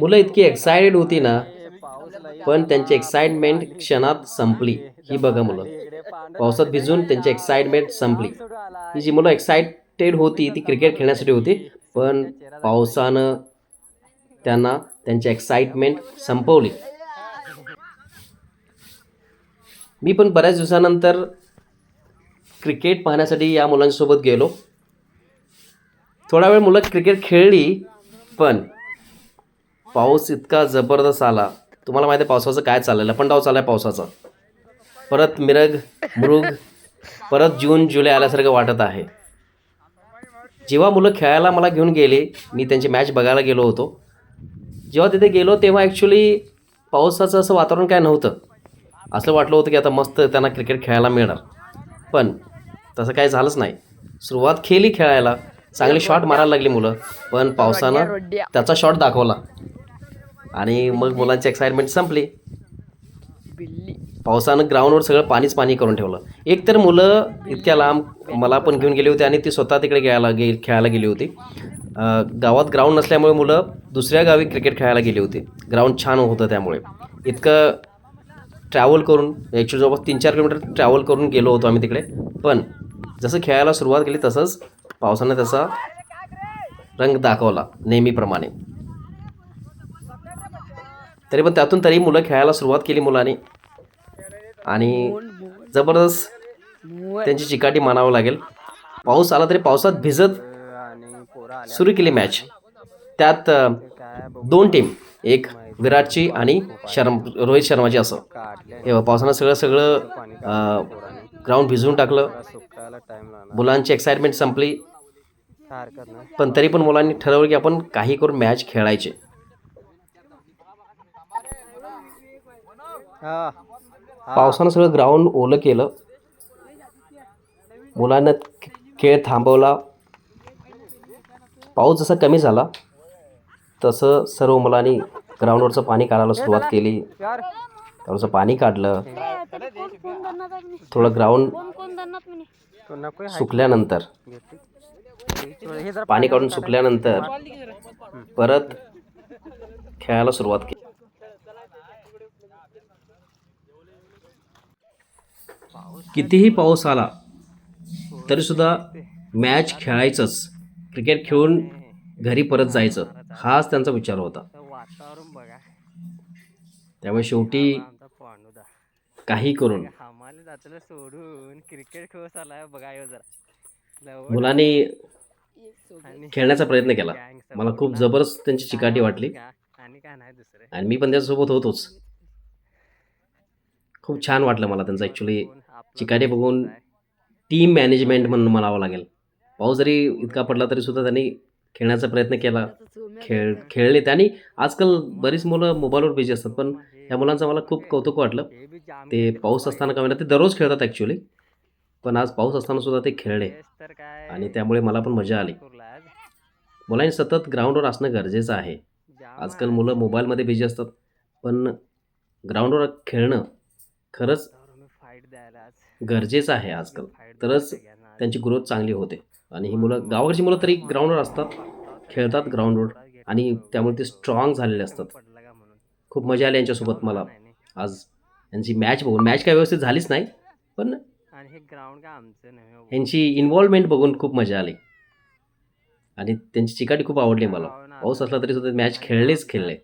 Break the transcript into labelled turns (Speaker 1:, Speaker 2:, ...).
Speaker 1: मुलं इतकी एक्सायटेड होती ना. पण त्यांची एक्साइटमेंट क्षणात संपली. ही बघा मुलं. पावसात भिजून त्यांची एक्साइटमेंट संपली. ही जी मुलं एक्साइटेड होती ती क्रिकेट खेळण्यासाठी होती पण पावसानं त्यांना त्यांची एक्साइटमेंट संपवली. मी पण बऱ्याच दिवसानंतर क्रिकेट पाहण्यासाठी या मुलांसोबत गेलो. थोडा वेळ मुलं क्रिकेट खेळली पण पाऊस इतका जबरदस्त आला. तुम्हाला माहिती आहे पावसाचं काय चाललेलं? पण डाव चालला आहे पावसाचा. परत मिरग मृग परत जून जुलै आल्यासारखं वाटत आहे. जेव्हा मुलं खेळायला मला घेऊन गेले मी त्यांची मॅच बघायला गेलो होतो. जेव्हा तिथे गेलो तेव्हा ॲक्च्युली पावसाचं असं वातावरण काय नव्हतं. असं वाटलं होतं की आता मस्त त्यांना क्रिकेट खेळायला मिळणार. पण तसं काही झालंच नाही. सुरुवात केली खेळायला. चांगली शॉट मारायला लागली मुलं. पण पावसानं त्याचा शॉट दाखवला. आणि मग मुलांची एक्साइटमेंट संपली. पावसानं ग्राउंडवर सगळं पाणीच पाणी करून ठेवलं. एक तर मुलं इतक्या लांब मला पण घेऊन गेली होती आणि ती स्वतः तिकडे घ्यायला गे खेळायला गेली होती. गावात ग्राउंड नसल्यामुळे मुलं दुसऱ्या गावी क्रिकेट खेळायला गेली होती. ग्राउंड छान होतं त्यामुळे. इतकं ट्रॅव्हल करून ॲक्च्युली जवळपास तीन चार किलोमीटर ट्रॅव्हल करून गेलो होतो आम्ही तिकडे. पण जसं खेळायला सुरुवात केली तसंच पावसानं त्याचा रंग दाखवला नेहमीप्रमाणे. तरी पण त्यातून तरी मुलं खेळायला सुरुवात केली मुलांनी. आणि जबरदस्त त्यांची चिकाटी मानावं लागेल. पाऊस आला तरी पावसात भिजत सुरू केली मॅच त्यात दोन टीम एक विराटची आणि शर्म रोहित शर्माची असं. हे बघ, पावसानं सगळं सगळं ग्राउंड भिजवून टाकलं. मुलांची एक्साइटमेंट संपली. पण तरी पण मुलांनी ठरवलं की आपण काही करून मॅच खेळायचे. पावसानं सगळं ग्राउंड ओलं केलं. मुलांना खेळ थांबवला. पाऊस जसा कमी झाला तसं सर्व मुलांनी ग्राउंडवरचं पाणी काढायला सुरुवात केली. त्यावरचं पाणी काढलं. थोडं ग्राउंड सुकल्यानंतर पाणी काढून सुकल्यानंतर परत खेळायला सुरुवात केली. कितीही पाऊस आला तरी सुद्धा मॅच खेळायचंच. क्रिकेट खेळून घरी परत जायचं. हाच त्यांचा विचार होता.
Speaker 2: वातावरण बघा
Speaker 1: त्यामुळे शेवटी काही करून
Speaker 2: आम्हाला सोडून क्रिकेट खेळ आलाय बघा जरा
Speaker 1: मुलांनी खेळण्याचा प्रयत्न केला. मला खूप जबरदस्त त्यांची चिकाटी वाटली.
Speaker 2: आणि काय नाही
Speaker 1: आणि मी पण त्याच्यासोबत होतोच. खूप छान वाटलं मला त्यांचं ॲक्च्युली चिकाटी बघून टीम मॅनेजमेंट म्हणून म्हणावं लागेल. पाऊस जरी इतका पडला तरी सुद्धा त्यांनी खेळण्याचा प्रयत्न केला. खेळ खेळले त्यांनी आजकाल बरीच मुलं मोबाईलवर बिझी असतात. पण या मुलांचं मला खूप कौतुक वाटलं. ते पाऊस असताना का होईना ते दररोज खेळतात ॲक्च्युली पण आज पाऊस असताना सुद्धा ते खेळले. आणि त्यामुळे मला पण मजा आली. मुलांनी सतत ग्राउंडवर असणं गरजेचं आहे. आजकाल. मुलं मोबाईलमध्ये बिझी असतात. पण ग्राउंडवर खेळणं खरंच
Speaker 2: तर मी फाईट द्यायला आज
Speaker 1: गरजेचं आहे आजकाल. तरच त्यांची ग्रोथ चांगली होते. आणि ही मुलं गावाकडची मुलं तरी ग्राउंडवर असतात. खेळतात ग्राउंडवर आणि त्यामुळे ते स्ट्रॉंग झालेले असतात. खूप मजा आली यांच्यासोबत मला. आज यांची मॅच बघून. मॅच काय व्यवस्थित झालीच नाही पण यांची इन्व्हॉल्वमेंट बघून खूप मजा आली. आणि त्यांची चिकाटी खूप आवडली मला. पाऊस असला तरी सुद्धा मॅच खेळलेच खेळले.